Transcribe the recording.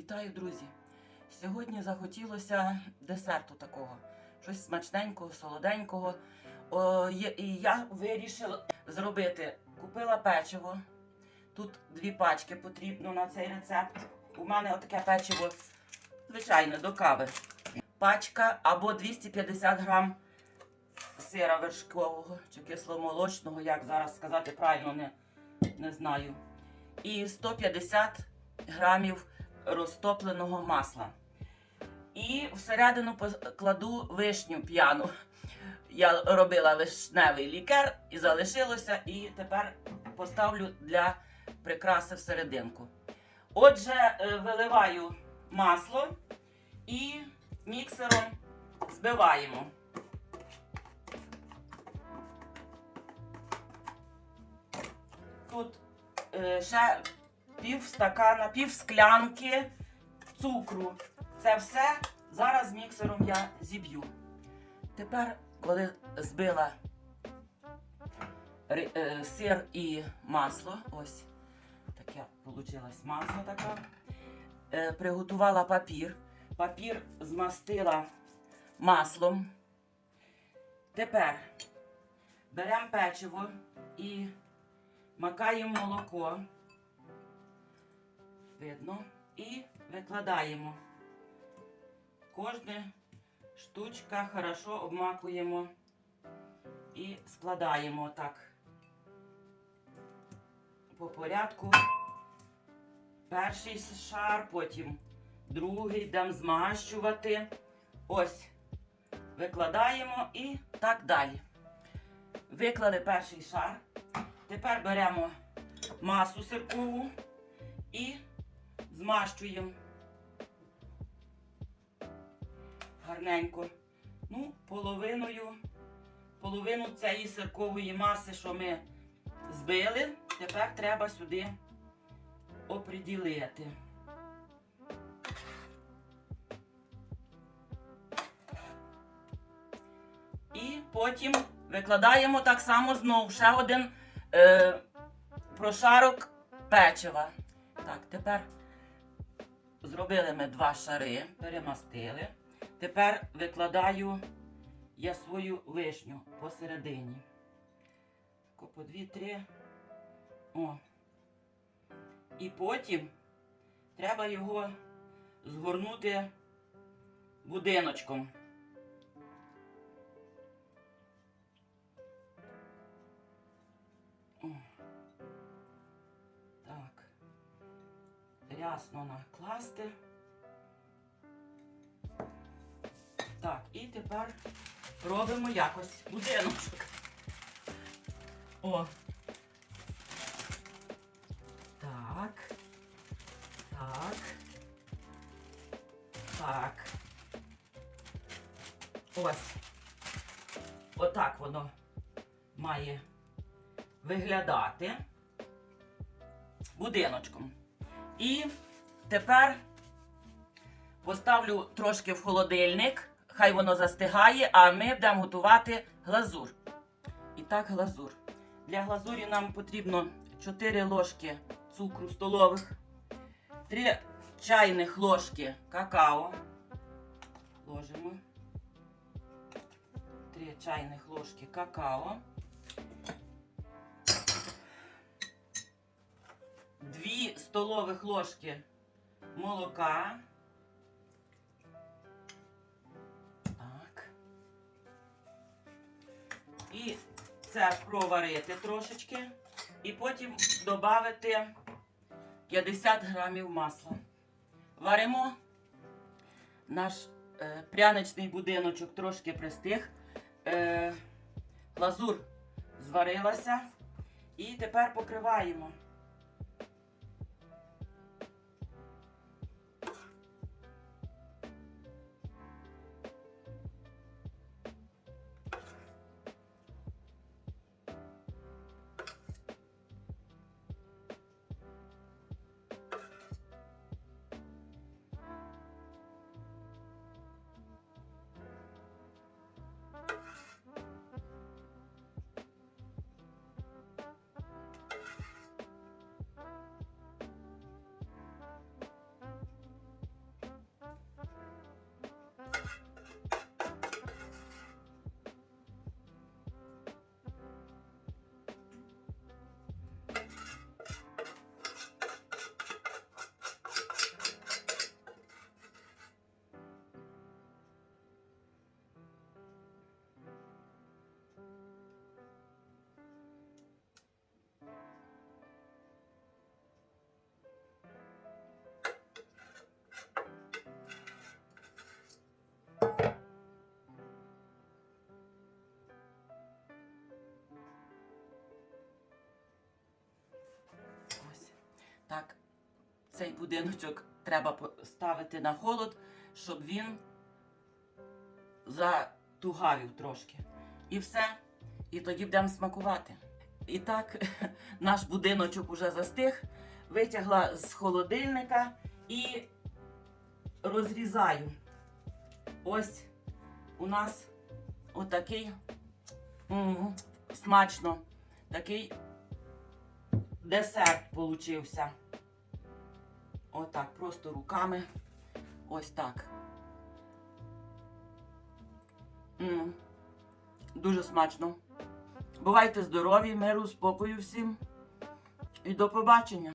Вітаю, друзі! Сьогодні захотілося десерту такого. Щось смачненького, солоденького. О, і я вирішила зробити. Купила печиво. Тут дві пачки потрібно на цей рецепт. У мене отаке печиво, звичайне, до кави. Пачка або 250 грам сира вершкового чи кисломолочного, як зараз сказати правильно, не, не знаю. І 150 грамів розтопленого масла. І всередину кладу вишню п'яну. Я робила вишневий лікер і залишилося, і тепер поставлю для прикраси всерединку. Отже, е, виливаю масло і міксером збиваємо. Тут е, ще пів стакана, пів склянки цукру. Це все зараз міксером я зіб'ю. Тепер, коли збила е, сир і масло, ось таке вийшло масло така. Е, приготувала папір. Папір змастила маслом. Тепер беремо печиво і макаємо молоко. Видно. І викладаємо. Кожне штучка хорошо обмакуємо і складаємо так по порядку. Перший шар, потім другий йдемо змащувати. Ось. Викладаємо і так далі. Виклали перший шар. Тепер беремо масу сиркову і змащуємо гарненько. Ну, половиною, половину цієї сиркової маси, що ми збили, тепер треба сюди оприділити. І потім викладаємо так само знову ще один е, прошарок печива. Так, тепер зробили ми два шари, перемастили. Тепер викладаю я свою вишню посередині. По дві-три. О. І потім треба його згорнути будиночком. Рясно накласти. Так, і тепер робимо якось будиночок. О. Так. Так. Так. Ось. Отак воно має виглядати будиночком. І тепер поставлю трошки в холодильник, хай воно застигає, а ми будемо готувати глазур. І так, глазур. Для глазурі нам потрібно 4 ложки цукру столових, 3 чайних ложки какао. Ложимо. 3 чайних ложки какао. Столових ложки молока. Так. І це проварити трошечки. І потім додати 50 грамів масла. Варимо. Наш е, пряничний будиночок трошки пристиг. Е, глазур зварилася. І тепер покриваємо. Будиночок треба поставити на холод, щоб він затугавів трошки. І все. І тоді будемо смакувати. І так, наш будиночок уже застиг. Витягла з холодильника і розрізаю. Ось у нас отакий смачно, такий десерт получився. Отак, просто руками. Ось так. М, Дуже смачно. Бувайте здорові, миру, спокою всім. І до побачення.